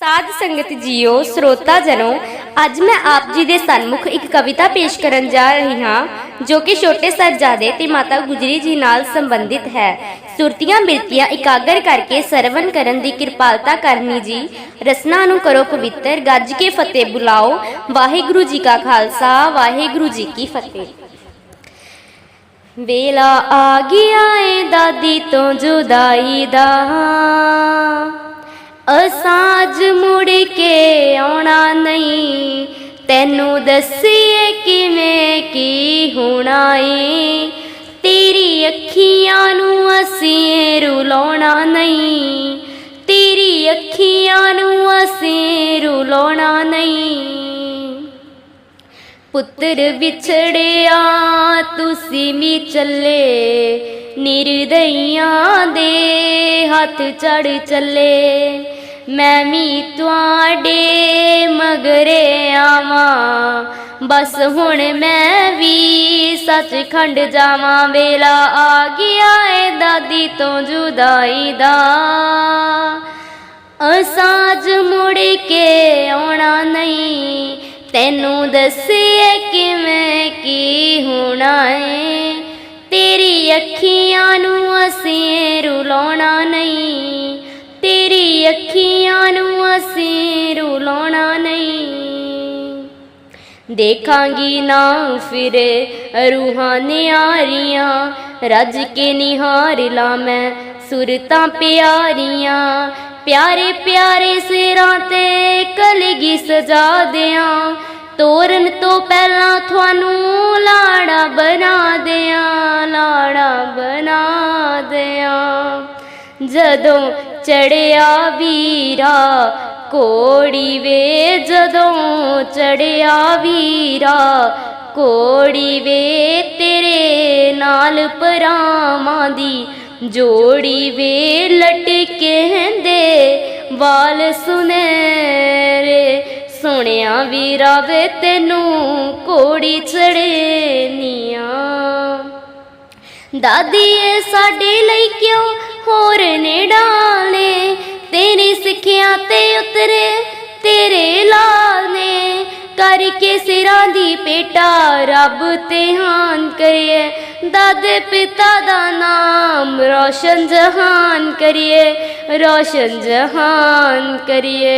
ਸਾਧ ਸੰਗਤ ਜੀਓ, ਸਰੋਤਾ ਜਨੋ, ਅੱਜ ਮੈਂ ਆਪ ਜੀ ਦੇ ਸਨਮੁਖ ਇੱਕ ਕਵਿਤਾ ਪੇਸ਼ ਕਰਨ ਜਾ ਰਹੀ ਹਾਂ, ਜੋ ਕਿ ਛੋਟੇ ਸਾਹਿਬਜ਼ਾਦੇ ਤੇ ਮਾਤਾ ਗੁਜਰੀ ਜੀ ਨਾਲ ਸੰਬੰਧਿਤ ਹੈ। ਸੁਰਤੀਆਂ ਬਿਰਤੀਆਂ ਇਕਾਗਰ ਕਰਕੇ ਸਰਵਨ ਕਰਨ ਦੀ ਕਿਰਪਾਲਤਾ ਕਰਨੀ ਜੀ, ਰਸਨਾ ਨੂੰ ਕਰੋ ਪਵਿੱਤਰ, ਗੱਜ ਕੇ ਫਤਿਹ ਬੁਲਾਓ, ਵਾਹਿਗੁਰੂ ਜੀ ਕਾ ਖਾਲਸਾ, ਵਾਹਿਗੁਰੂ ਜੀ ਕੀ ਫਤਿਹ। ਵੇਲਾ ਆ ਗਿਆ ਏ ਦਾਦੀ ਤੋਂ ਜੁਦਾਈ ਦਾ। ਅਸਾਜ ਮੁੜ ਕੇ ਆਉਣਾ ਨਹੀਂ। ਤੈਨੂੰ ਦੱਸੀਏ ਕਿਵੇਂ ਕੀ ਹੋਣਾ ਏ। ਤੇਰੀ ਅੱਖੀਆਂ ਨੂੰ ਅਸੀਂ ਰੁਲਾਉਣਾ ਨਹੀਂ। ਤੇਰੀ ਅੱਖੀਆਂ ਨੂੰ ਅਸੀਂ ਰੁਲਾਉਣਾ ਨਹੀਂ। ਪੁੱਤਰ ਵਿਛੜਿਆ, ਤੁਸੀਂ ਵੀ ਚੱਲੇ। ਨਿਰਦਈਆਂ ਦੇ ਹੱਥ ਚੜ ਚੱਲੇ। ਮੈਂ ਵੀ ਤੁਹਾਡੇ ਮਗਰੇ ਆਵਾਂ। ਬਸ ਹੁਣ ਮੈਂ ਵੀ ਸੱਚਖੰਡ ਜਾਵਾਂ। ਵੇਲਾ ਆ ਗਿਆ ਏ ਦਾਦੀ ਤੋਂ ਜੁਦਾਈ ਦਾ। ਅਸਾਜ ਮੁੜ ਕੇ ਆਉਣਾ ਨਹੀਂ। ਤੈਨੂੰ ਦੱਸੀਏ ਕਿਵੇਂ ਕੀ ਹੋਣਾ ਏ। ਤੇਰੀ ਅੱਖੀਆਂ ਨੂੰ ਅਸੀਂ ਰੁਲਾਉਣਾ ਨਹੀਂ। ਦੇਖਾਂਗੀ ਨਾ ਫਿਰ ਰੂਹਾਂ ਨਿਆਰੀਆਂ, ਰੱਜ ਕੇ ਨਿਹਾਰ ਲਾ ਮੈਂ ਸੁਰਤਾਂ ਪਿਆਰੀਆਂ। ਪਿਆਰੇ ਪਿਆਰੇ ਸਿਰਾਂ ਤੇ ਕਲਗੀ ਸਜਾ ਦਿਆਂ, ਤੋਰਨ ਤੋਂ ਪਹਿਲਾਂ ਤੁਹਾਨੂੰ ਲਾੜਾ ਬਣਾ ਦਿਆਂ, ਲਾੜਾ ਬਣਾ ਦਿਆਂ। ਜਦੋਂ ਚੜਿਆ ਵੀਰਾ ਕੋੜੀ ਵੇ ਜਦੋਂ ਚੜਿਆ ਵੀਰਾ ਕੋੜੀ ਵੇ ਤੇਰੇ ਨਾਲ ਪਰਾਵਾਂ ਦੀ, ਜੋੜੀ ਵੇ ਲਟਕੇਂਦੇ ਵਾਲ ਸੁਨਹਿਰੇ। ਸੁਣਿਆ ਵੀਰਾ ਵੇ, ਤੈਨੂੰ ਕੋੜੀ ਚੜੇ ਨੀਆਂ ਦਾਦੀ ਏ ਸਾਡੇ ਲਈ ਕਿਉਂ ਹੋਰ ਨੇ ਡਾਲੇ ਤੇ ਤੇਰੇ ਲਾਲ ਨੇ ਕਰਕੇ ਸਿਰਾਂ ਦੀ ਪੇਟਾ ਰੱਬ ਤੇ ਹਾਨ ਕਰੀਏ। ਦਾਦੇ ਪਿਤਾ ਦਾ ਨਾਮ ਰੋਸ਼ਨ ਜਹਾਨ ਕਰੀਏ, ਰੋਸ਼ਨ ਜਹਾਨ ਕਰੀਏ।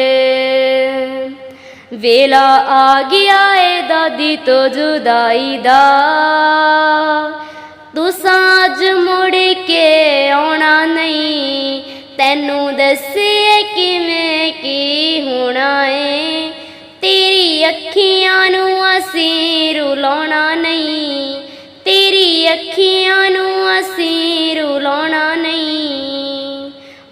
ਵੇਲਾ ਆ ਗਿਆ ਏ ਦਾਦੀ ਤੋਂ ਜੁਦਾਈ ਦਾ। ਤੂੰ ਸਾਜ ਮੁੜ ਕੇ ਆਉਣਾ ਨਹੀਂ। ਤੈਨੂੰ ਦੱਸੀਏ ਕਿਵੇਂ